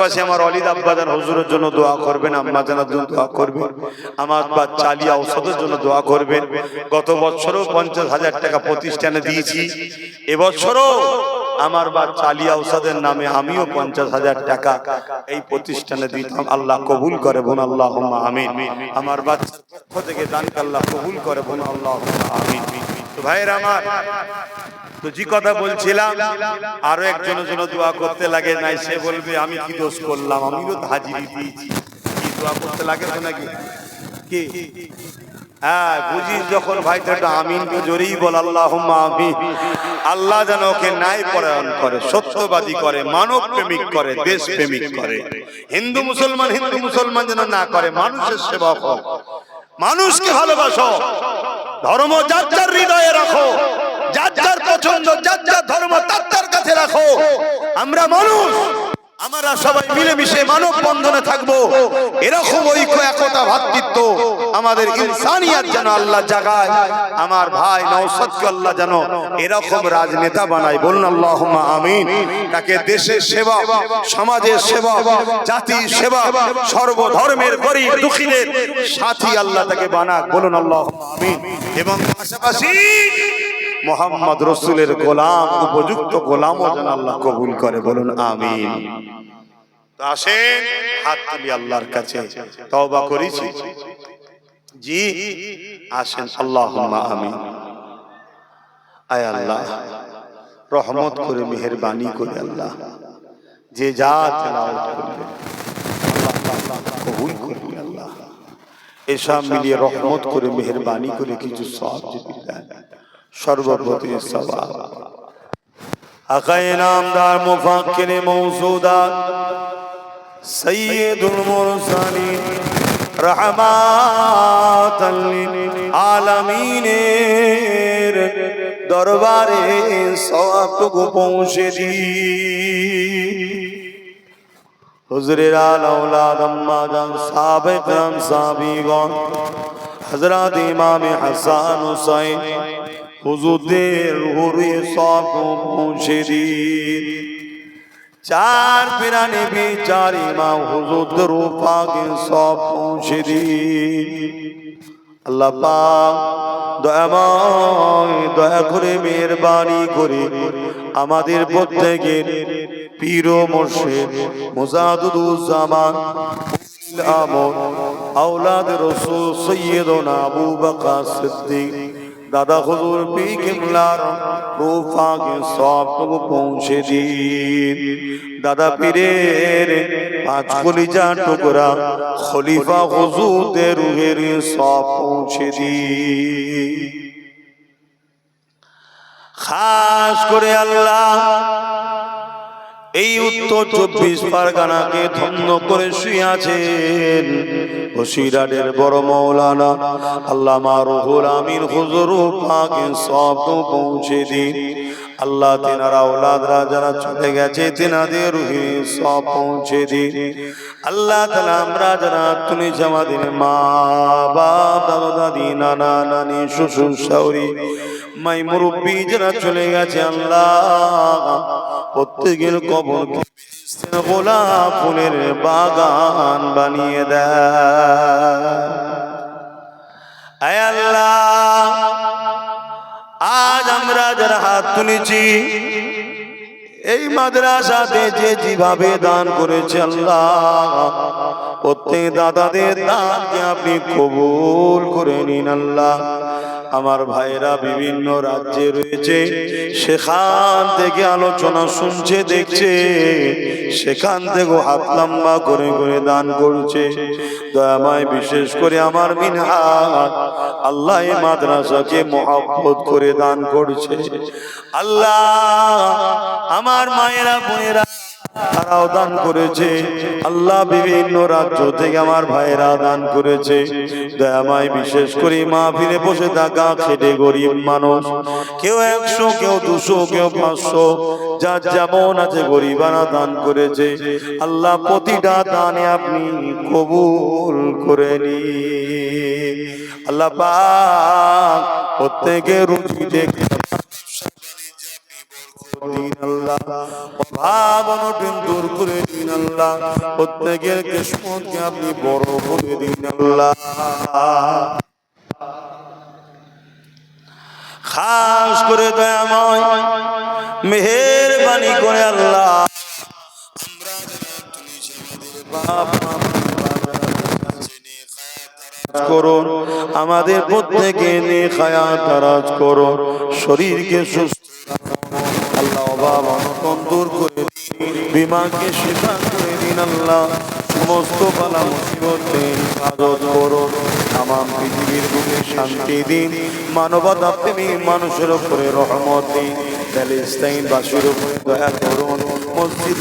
পাশে আমার অলিদ আব্বাজান হুজুরের জন্য দোয়া করবেন, আম্মা জানার জন্য দোয়া করবেন, আমার বা চালিয়া ঔষধের জন্য দোয়া করবেন। গত বছরও পঞ্চাশ হাজার টাকা প্রতিষ্ঠানে দিয়েছি। এবছরও আমার বা চালিয়া ঔষধের নামে আমিও পঞ্চাশ হাজার টাকা এই প্রতিষ্ঠানে দিতাম। আল্লাহ কবুল করে বোন আল্লাহ আমিন। আমার বাচ্চার পক্ষ থেকে দান আল্লাহ কবুল করে বোন আল্লাহ আমিন। ভাইয়ের আমার তো যে কথা বলছিলাম আরও একজনের জন্য দোয়া করতে লাগে নাই সে বলবে আমি কি দোষ করলাম আমিও তো হাজিরি দিয়েছি। কি দোয়া করতে লাগে তো নাকি? কি? হ্যাঁ বুঝিস যখন ভাই তো একটা আমিন তো জোরেই বল আল্লাহ আমি আল্লাহ যেন ওকে ন্যায় পরায়ণ করে সত্যবাদী করে মানব প্রেমিক করে দেশ প্রেমিক করে। হিন্দু মুসলমান হিন্দু মুসলমান যেন না করে মানুষের সেবা হোক। মানুষকে ভালোবাসো। ধর্ম যার যার হৃদয়ে রাখো। আমরা মানুষ। আমরা সবাই মিলেমিশে মানব বন্ধনে থাকব। এরকম ঐক্য, একতা, ভাতৃত্ব আমাদের ইনসানিয়াত যেন আল্লাহ জাগায়। আমার ভাই নৌসদকে আল্লাহ যেন এরকম রাজনেতা বানায়। বলুন আল্লাহ আমিন। তাকে দেশের সেবা, সমাজের সেবা, জাতির সেবা, সর্বধর্মের গরিব দুঃখীদের সাথী আল্লাহ তাকে বানাক। বলুন আল্লাহ আমিন। এবং পাশাপাশি মোহাম্মদ রসুলের গোলাম উপযুক্ত গোলামও যেন আল্লাহ কবুল করে বলুন আমিন। আসেন হাত তুলি আল্লাহর কাছে তওবা করেছি। জি আসেন আল্লাহ আমিন। আয় আল্লাহ রহমত করে মেহরবানি করে আল্লাহ। যে যা তেলাওয়াত করবে কবুল করবে আল্লাহ। এসব মিলিয়ে রহমত করে মেহরবানি করে কিছু সব যদি দেন। সর্বপ্রতি সবাব নামদার মুফাক্কির মৌসুদাত সৈয়দুল মুরসালিন রহমাতাল আলামিনের দরবারে সওয়াবটুকু পৌঁছে দি হুজুরের আলাউলাদ আম্মাদান সাবেক রাম সাবিগণ হযরত ইমাম হাসান হুসাইন হুজুরদের রুহুরে সব পৌঁছে চার পিরানে বি চার ইমাম হুজুরদের রূপাকে সব দিন আল্লাহ পাক দয়াময় দয়া করে মেহরবানি করে আমাদের প্রত্যেকের পীর মুর্শিদ মুজাদুদুজ্জামান আমর আওলাদ রসুল সৈয়দনা আবু বকর সিদ্দিক দাদা হুজুর পি কিমলার রূপাকে সবটুকু পৌঁছে দিন। দাদা পীরের পাঁচ কলিজা টুকরা খলিফা হুজুরদের রুহের সব পৌঁছে দিন। খাস করে আল্লাহ এই উত্তর চব্বিশ পরগনাকে ধন্য করে শুয়াছেন বসিরাটের বড় মৌলানা আল্লামা রুহুল আমিন হুজুর পাকে সব পৌঁছে দিন। আল্লাহ তেনারা ওলাদরা যারা চলে গেছে, তেনাদের সব পৌঁছে দিন। আল্লাহ তালা আমরা যারা তুমি জামাদিন মা বাপ দাদা দাদি নানা, নানি, শ্বশুর শাউরি মাই মুরব্বী যারা চলে গেছে, আল্লাহ প্রত্যেকের কবর গোলাপ ফুলের বাগান বানিয়ে দেয়? আল্লাহ, আজ আমরা যারা হাত তুলেছি, এই মাদ্রাসাতে যে যেভাবে দান করেছে আল্লাহ, প্রত্যেক দাদাদের দানকে আপনি কবুল করে নিন আল্লাহ? আমার ভাইরা বিভিন্ন রাজ্যে রয়েছে, সেখান থেকে আলোচনা শুনছে, দেখছে, সেখান থেকে হাত লম্বা করে করে দান করছে। দয়াময় বিশেষ করে আমার মিনহাত আল্লাহ মাদ্রাসাকে মহাব্বত করে দান করছে। আল্লাহ, আমার মায়েরা, বোনেরা তারাও দান করেছে। আল্লাহ বিভিন্ন রাজ্য থেকে আমার ভাইয়েরা দান করেছে। দয়ামায় বিশেষ করে মা ফিরে বসে থাকা খেটে গরিব মানুষ। কেউ একশো, কেউ দুশো, কেউ পাঁচশো, যার যেমন আছে গরিবানা দান করেছে। আল্লাহ প্রতিটা দানে আপনি কবুল করে নি আল্লাহ পাক রুচি দেখে আল্লাহ দূর করে দিন আল্লাহ। প্রত্যেকের আপনি বড় করে দিন আল্লাহ। খাস করে দয়াময়, মেহেরবানি করে আল্লাহ। আমাদের প্রত্যেকে নে খায়াত তারাজ করুন। শরীরকে সুস্থ। আল্লাহ দূর করে বিমাকে করে দিন আল্লাহ। সমস্ত বালা তামাম পৃথিবীর বুকে শান্তি দিন মানবতা প্রেমী মানুষের উপরে রহমত দিন। প্যালেস্তাইন বাসীর উপরে দয়া করুন, মসজিদ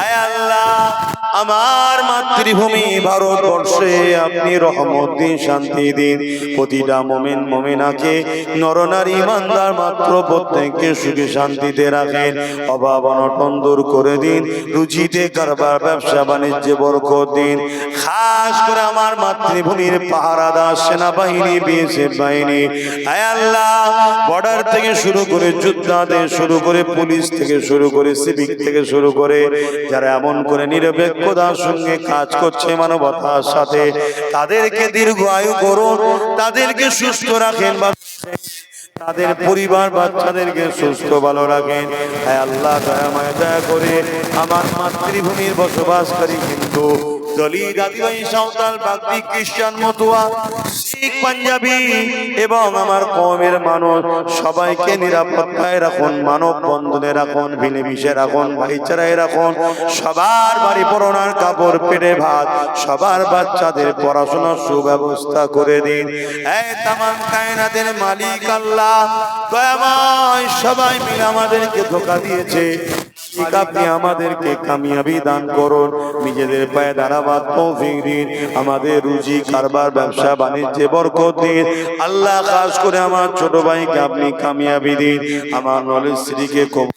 আয় আল্লাহ! আমার মাতৃভূমি ভারতবর্ষে আপনি রহমত দিন, শান্তি দিন। প্রতিটা মোমেন, মোমেনাকে নরনারী ইমানদার মাত্র প্রত্যেককে সুখে শান্তিতে রাখেন। অভাব অনটন দূর করে দিন। রুচিতে কারবার, ব্যবসা, বাণিজ্যে বরকত দিন। খাস করে আমার মাতৃভূমির পাহারাদার সেনাবাহিনী, বিএসএফ বাহিনী। আল্লাহ বর্ডার থেকে শুরু করে যোদ্ধাদের শুরু করে পুলিশ থেকে শুরু করে সিভিক থেকে শুরু করে, যারা এমন করে নিরপেক্ষতার সঙ্গে কাজ করছে মানবতার সাথে। তাদেরকে দীর্ঘ আয়ু করুন তাদেরকে সুস্থ রাখেন বা তাদের পরিবার বাচ্চাদেরকে সুস্থ ভালো রাখেন। হ্যাঁ আল্লাহ মায়া দয়া করে আমার মাতৃভূমির বসবাসকারী হিন্দু দলিত আদিবাসী সাঁওতাল, বাগদি খ্রিস্টান মতুয়া, শিখ, পাঞ্জাবি এবং আমার কমের মানুষ। সবাইকে নিরাপত্তায় রাখুন, মানব বন্ধনে রাখুন মিলেমিশে রাখুন, ভাইচারায় রাখুন। সবার বাড়ি পড়ানোর কাপড়, পেটে ভাত, সবার বাচ্চাদের পড়াশোনার সুব্যবস্থা করে দিন। এই তামাম কায়নাতের মালিক আল্লাহ দয়াময় সবাই মিলে আমাদেরকে ধোকা দিয়েছে। ঠিক আপনি আমাদেরকে কামিয়াবি দান করুন, নিজেদের পায়ে দাঁড়াবার তৌফিক দিন, আমাদের রুজি, কারবার, ব্যবসা, বাণিজ্যে বরকত দিন। আল্লাহ খাস করে আমার ছোট ভাইকে আপনি কামিয়াবি দিন, আমার নলেজ স্ত্রীকে কবুল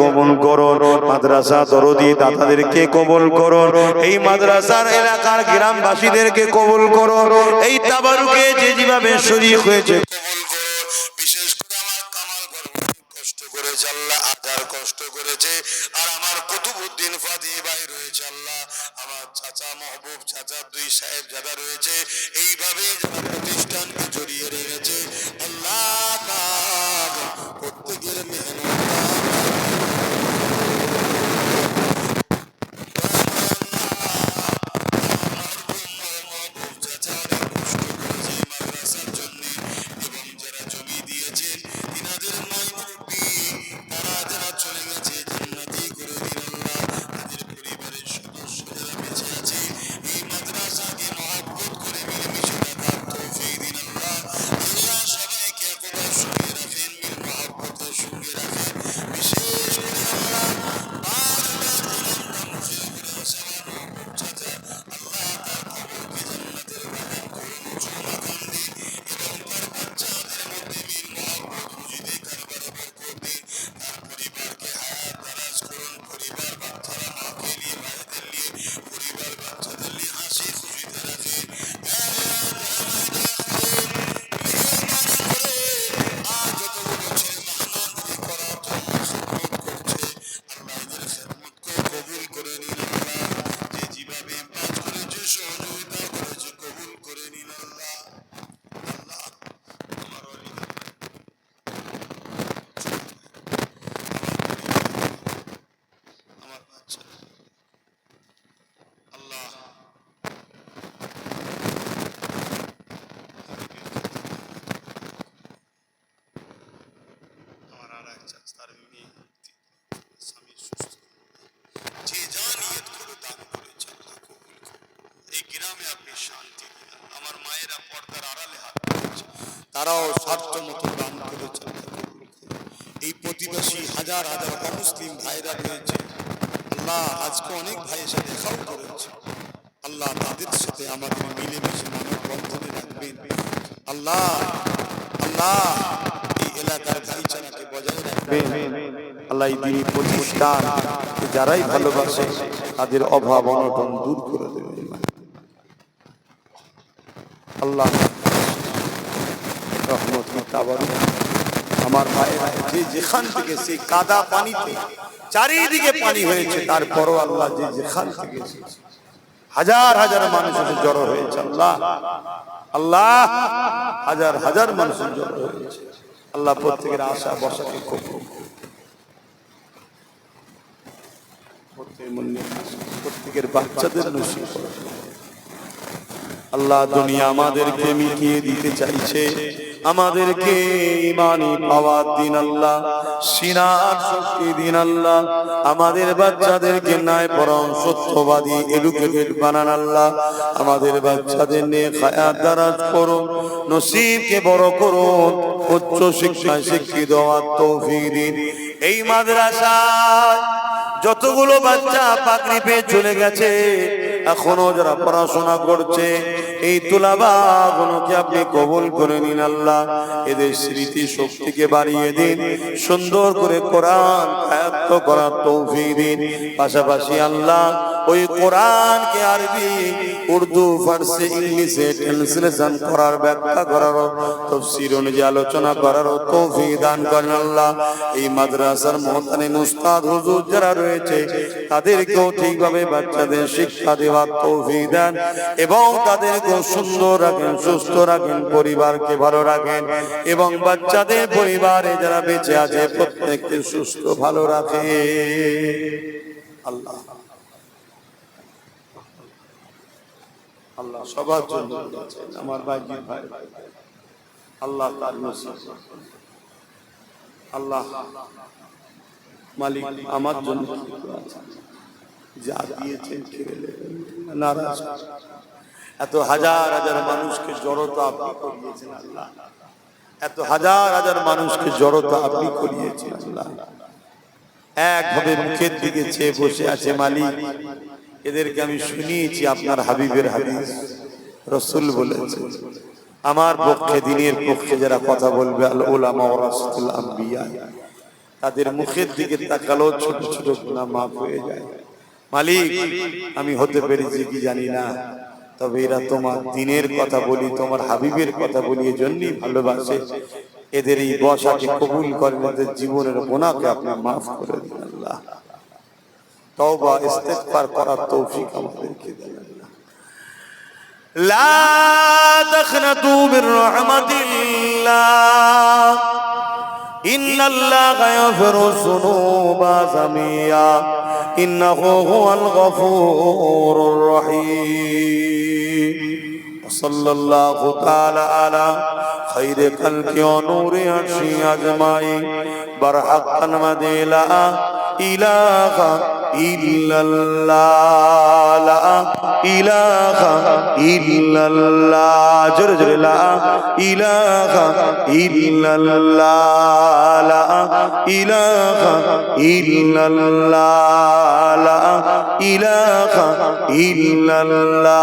কবুল করুন, মাদ্রাসা দরদি দাতাদেরকে কবুল করুন, এই মাদ্রাসার এলাকার গ্রামবাসীদেরকে কবুল করুন, এই তাবারুকে যে যেভাবে শরীক হয়েছে। কষ্ট করেছে। আর আমার কুতুবুদ্দিন ফাদি ভাই রয়েছে, আল্লাহ। আমার চাচা মহবুব, চাচা দুই সাহেব যারা রয়েছে, এইভাবে যারা প্রতিষ্ঠানকে জড়িয়ে রেখেছে, আল্লাহ প্রত্যেকের মেহনত কবুল করে নিন আল্লাহ যে যেভাবে কাজ করেছে সহযোগিতা করেছে কবুল করে নিন আল্লাহ আল্লাহ আমার অলিদের আমার বাচ্চা আল্লাহ আমার আর এক চাচা তার মেয়ে স্বামী সুস্থ যে যা নিয়ত করে দান করেছে আল্লাহ কবুল করুন। এই গ্রামে আপনি শান্তি দিন আমার মায়েরা পর্দার আড়ালে হাত দিয়েছে তারাও স্বার্থ মতো দান করেছে। এই প্রতিবেশী হাজার হাজার অমুসলিম ভাইরা রয়েছে। আল্লাহ আজকে অনেক ভাইয়ের সাথে দেখাও করেছে। আল্লাহ তাদের সাথে আমাদের মিলেমিশে মানব বন্ধনে রাখবেন। আল্লাহ আল্লাহ এই এলাকার ভাইচারাকে বজায় রাখবেন। আল্লাহ এই প্রতিষ্ঠান যারাই ভালোবাসে, তাদের অভাব অনটন দূর করে দেবেন। আল্লাহ চারিদিকে পানি হয়েছে, তারপরও আল্লাহ যে যেখান থেকে হাজার হাজার জড়ো হয়েছে আল্লাহ। আল্লাহ, হাজার হাজার জড়ো হয়েছে। আল্লাহ প্রত্যেকের আশা বসাকে নসিব আল্লাহ দুনিয়া আমাদেরকে মিটিয়ে দিতে চাইছে। আমাদেরকে ইমানি পাওয়ার দিন আল্লাহ, সিনার শক্তি দিন আল্লাহ, আমাদের বাচ্চাদেরকে ন্যায় পরম সত্যবাদী এডুকেটেড বানান আল্লাহ, আমাদের বাচ্চাদের নিয়ে খায়াত দারাজ করুন নসিবকে বড় করুন উচ্চ শিক্ষায় শিক্ষিত হওয়ার তৌফিক দিন। এই মাদ্রাসায় যতগুলো বাচ্চা পাকড়ি পেয়ে চলে গেছে এখনও যারা পড়াশোনা করছে, এই তুলাবাগুলোকে আপনি কবুল করে নিন আল্লাহ। এদের স্মৃতি শক্তিকে বাড়িয়ে দিন, সুন্দর করে কোরআন আয়ত্ত করার তৌফিক দিন। পাশাপাশি আল্লাহ ওই কোরআনকে আরবি উর্দু, ফার্সি, ইংলিশে ট্রান্সলেশন করার, ব্যাখ্যা করার, তফসির অনুযায়ী আলোচনা করার তৌফিক দান করেন আল্লাহ। এই মাদ্রাসার মহতানি মুস্তাদ হুজুর যারা রয়েছে, তাদেরকেও ঠিকভাবে বাচ্চাদের শিক্ষা দেওয়ার তৌফিক দেন এবং তাদেরকেও সুন্দর রাখেন, সুস্থ রাখেন, পরিবারকে ভালো রাখেন এবং বাচ্চাদের পরিবারে যারা বেঁচে আছে, প্রত্যেককে সুস্থ, ভালো রাখে। আল্লাহ। আল্লাহ সবার জন্য আমার ভাই ভাই, আল্লাহ তার আল্লাহ মালিক আমার জন্য যা দিয়েছেন নারাজ। এত হাজার হাজার মানুষকে জড়তা আপনি করিয়েছেন আল্লাহ। এত হাজার হাজার মানুষকে জড়তা আপনি করিয়েছেন আল্লাহ। একভাবে মুখের দিকে চেয়ে বসে আছে মালিক। এদেরকে আমি শুনিয়েছি আপনার হাবিবের হাদিস। রসুল বলেছে, আমার পক্ষে, দিনের পক্ষে যারা কথা বলবে, আল ওলামা তাদের মুখের দিকে তাকালো ছোট ছোট মাফ হয়ে যায়। মালিক, আমি হতে পেরেছি কি জানি না, তবে এরা তোমার দিনের কথা বলি, তোমার হাবিবের কথা বলি, এজন্যই ভালোবাসে। এদের এই বসাকে কবুল করেন এদের জীবনের গোনাকে আপনি মাফ করে দিন আল্লাহ। তওবা ইস্তেগফার করার তৌফিক আমাদেরকে দেন আল্লাহ لا تخنتوا من رحمة الله إن الله يغفر الذنوب جميعا إنه هو الغفور الرحيم সাল্লাল্লাহু তাআলা আলা খাইরে খালকি নূরে আরশি আজমাই বারহাক্কাল মাদিলা, ইলাহা ইল্লাল্লাহ, লা ইলাহা ইল্লাল্লাহ, জোরে জোরে, লা ইলাহা ইল্লাল্লাহ, লা ইলাহা ইল্লাল্লাহ, লা ইলাহা ইল্লাল্লাহ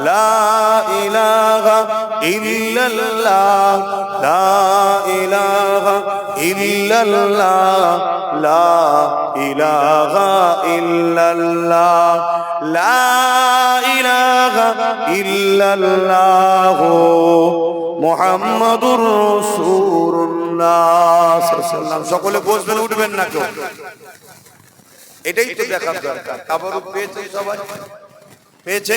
لا إله إلا الله لا إله إلا الله لا إله إلا الله لا إله إلا الله لا إله إلا الله لا إله إلا الله محمد رسول الله صلى الله عليه وسلم সকলে বসবেন উঠবেন না কেউ এটাই তো দেখার দরকার কাবর পেয়েছে সবাই পেয়েছে